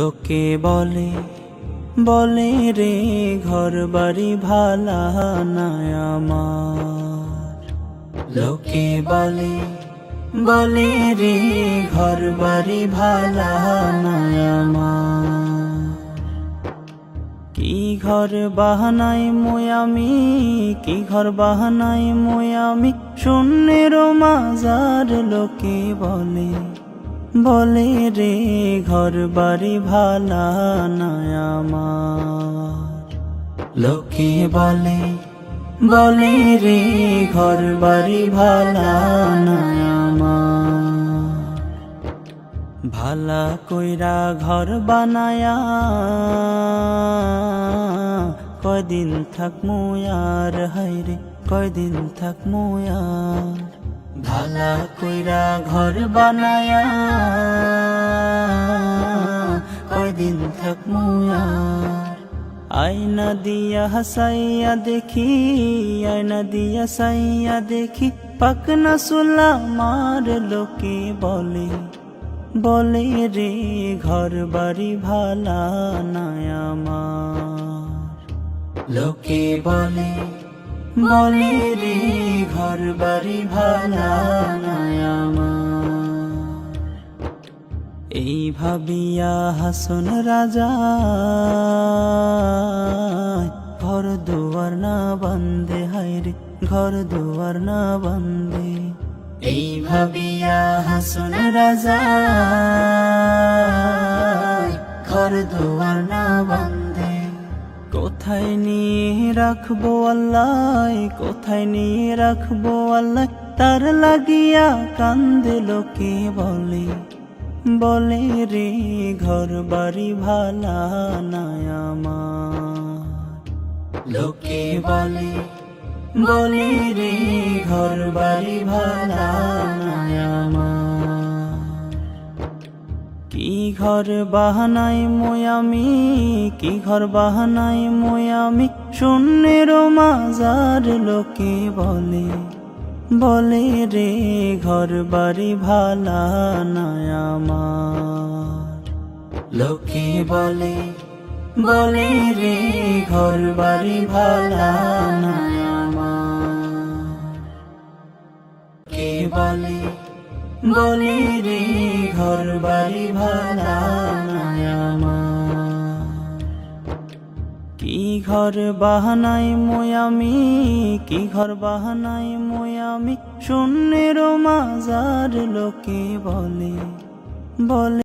লোকে বলে বলে রে ঘর বাড়ি ভালা আমার। লোকে বলে বলে রে ঘর বাড়ি ভালা আমার। কি ঘর বাহানাই মই আমি, কি ঘর বাহানাই মই আমি, শূন্যের মাজার লোকে বলে বলে রে ঘর বাড়ি ভালা আমার। লোকে বলে বলে রে ঘর বাড়ি ভালা আমার। ভালা কইরা ঘর বানায়া, কয়দিন থাক আর হাইরে কয়দিন থাক আর। ভালা কইরা ঘর বানায়া, কয়দিন থাক আয়না দিয়া হাসাইয়া দেখি, আয়না দিয়া সাইয়া দেখি, পাকনা সুলা মার লোকে বলে বলে রে ঘর বাড়ি ভালা আমার। লোকে বলে বলে রে ঘর বাড়ি ভালা এই ভাবিয়া হাসন রাজা, ঘর দুয়ার না বন্দে হাইরে ঘর দুয়ার না বন্দে এই ভাবিয়া হাসন রাজা, ঘর দুয়ার না বন্দে কোথায় নিয়ে রাখব আল্লাহ? কোথায় নিয়ে রাখব আল্লাহ? তার লাগিয়া কান্দে লোকে বলে বলে রে ঘর বাড়ি ভালা নায়ামা লোকে বলে বলে রে ঘর বাড়ি ভালা আমার। কি ঘর বাহানাই মই আমি কি ঘর বাহানাই মই আমি শূন্যের মাজার লোকে বলে বলে রে ঘর বাড়ি ভালা আমার। লোকে বলে বলে রে ঘর বাড়ি ভালা আমার। কে বলে বলে রে ঘর বাড়ি ভালা কি ঘর বাহানাই মোয়ামি কি ঘর বাহানাই মোয়ামি শূন্যের মাজার লোকে বলে বলে